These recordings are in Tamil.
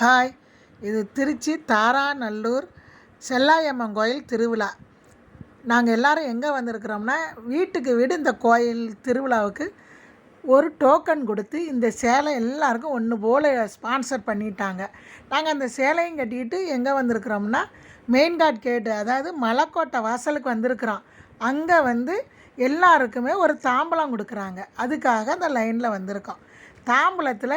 ஹாய் இது திருச்சி தாராநல்லூர் செல்லாயம்மன் கோயில் திருவிழா. நாங்கள் எல்லோரும் எங்கே வந்திருக்கிறோம்னா வீட்டுக்கு வீடு இந்த கோயில் திருவிழாவுக்கு ஒரு டோக்கன் கொடுத்து இந்த சேலை எல்லாருக்கும் ஒன்று போல் ஸ்பான்சர் பண்ணிட்டாங்க. நாங்கள் அந்த சேலையும் கட்டிக்கிட்டு எங்கே வந்திருக்கிறோம்னா மெயின் காட் கேட்டு அதாவது மலைக்கோட்டை வாசலுக்கு வந்திருக்கிறோம். அங்கே வந்து எல்லாருக்குமே ஒரு தாம்பலம் கொடுக்குறாங்க. அதுக்காக அந்த லைனில் வந்திருக்கோம். தாம்பலத்தில்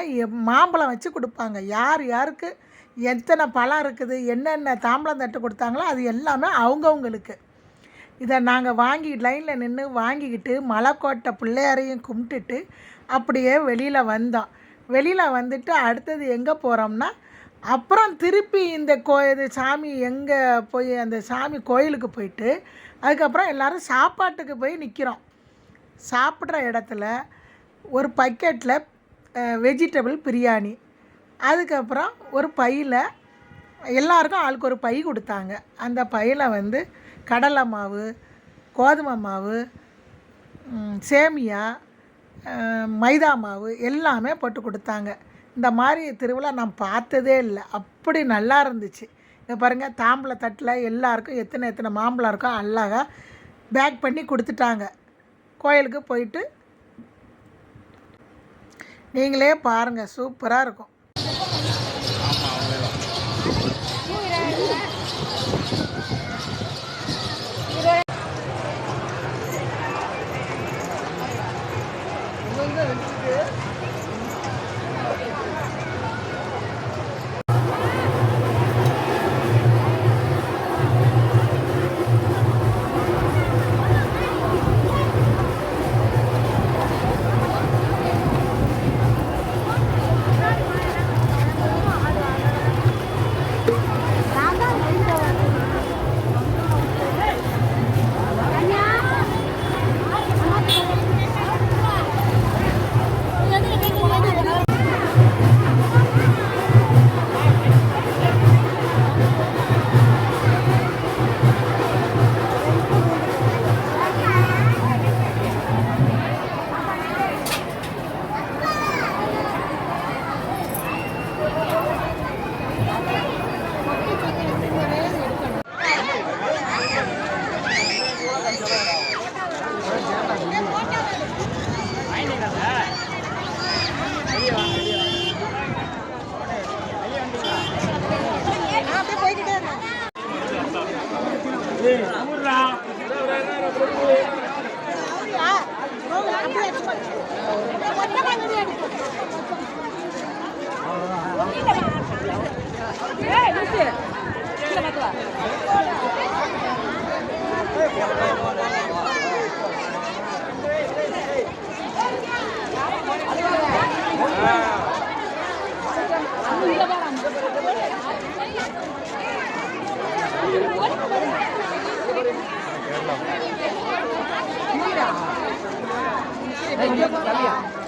மாம்பழம் வச்சு கொடுப்பாங்க. யார் யாருக்கு எத்தனை பழம் இருக்குது என்னென்ன தாம்பலம் தட்டு கொடுத்தாங்களோ அது எல்லாமே அவங்கவுங்களுக்கு. இதை நாங்கள் வாங்கி லைனில் நின்று வாங்கிக்கிட்டு மலைக்கோட்டை பிள்ளையாரையும் கும்பிட்டுட்டு அப்படியே வெளியில் வந்தோம். வெளியில் வந்துட்டு அடுத்தது எங்கே போகிறோம்னா அப்புறம் திருப்பி இந்த கோ இது சாமி எங்கே போய் அந்த சாமி கோயிலுக்கு போயிட்டு அதுக்கப்புறம் எல்லோரும் சாப்பாட்டுக்கு போய் நிற்கிறோம் சாப்பிட்ற இடத்துல ஒரு பக்கெட்டில் வெஜிடபிள் பிரியாணி. அதுக்கப்புறம் ஒரு பையில் எல்லாருக்கும் ஆளுக்கு ஒரு பை கொடுத்தாங்க. அந்த பையில் வந்து கடலை மாவு கோதுமை மாவு சேமியா மைதா மாவு எல்லாமே போட்டு கொடுத்தாங்க. இந்த மாதிரி திருவிழா நான் பார்த்ததே இல்லை. அப்படி நல்லா இருந்துச்சு. இங்கே பாருங்கள் தாம்பளை தட்டில் எல்லாருக்கும் எத்தனை எத்தனை மாம்பழம் இருக்கோ அழகாக பேக் பண்ணி கொடுத்துட்டாங்க. கோயிலுக்கு போயிட்டு நீங்களே பாருங்கள் சூப்பராக இருக்கும். ஏய் லூசு இல்ல மாட்டவா 哎你要不要？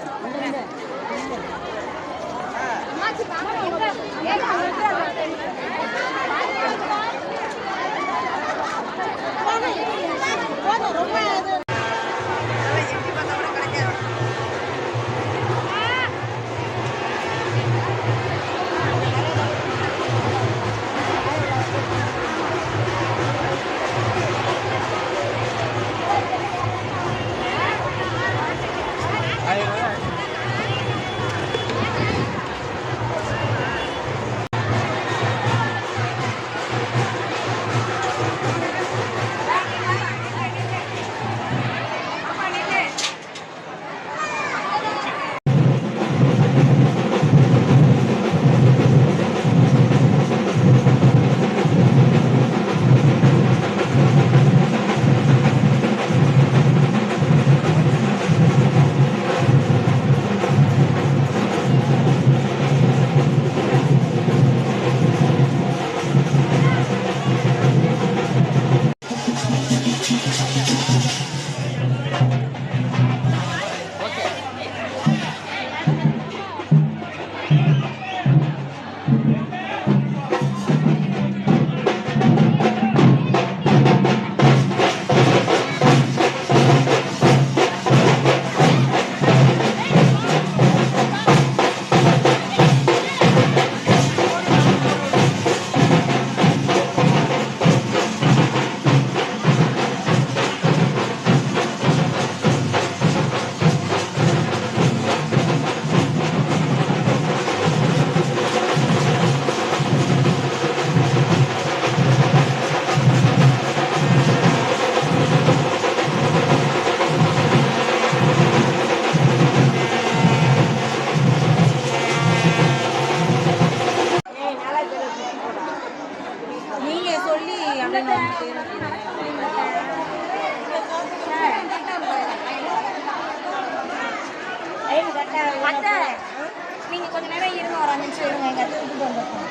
நீங்க கொஞ்ச நேரம் இருங்க ஒரு அஞ்சு நிமிஷம் இருங்க எங்க தூக்கிட்டு வந்துருக்கோம்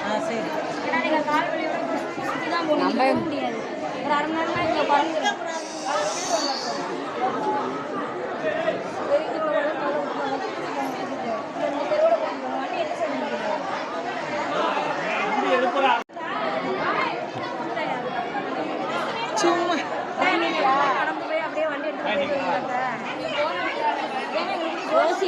ஒரு அரை மணி நேரம் இங்க குறைஞ்சிருக்கும் ரோசி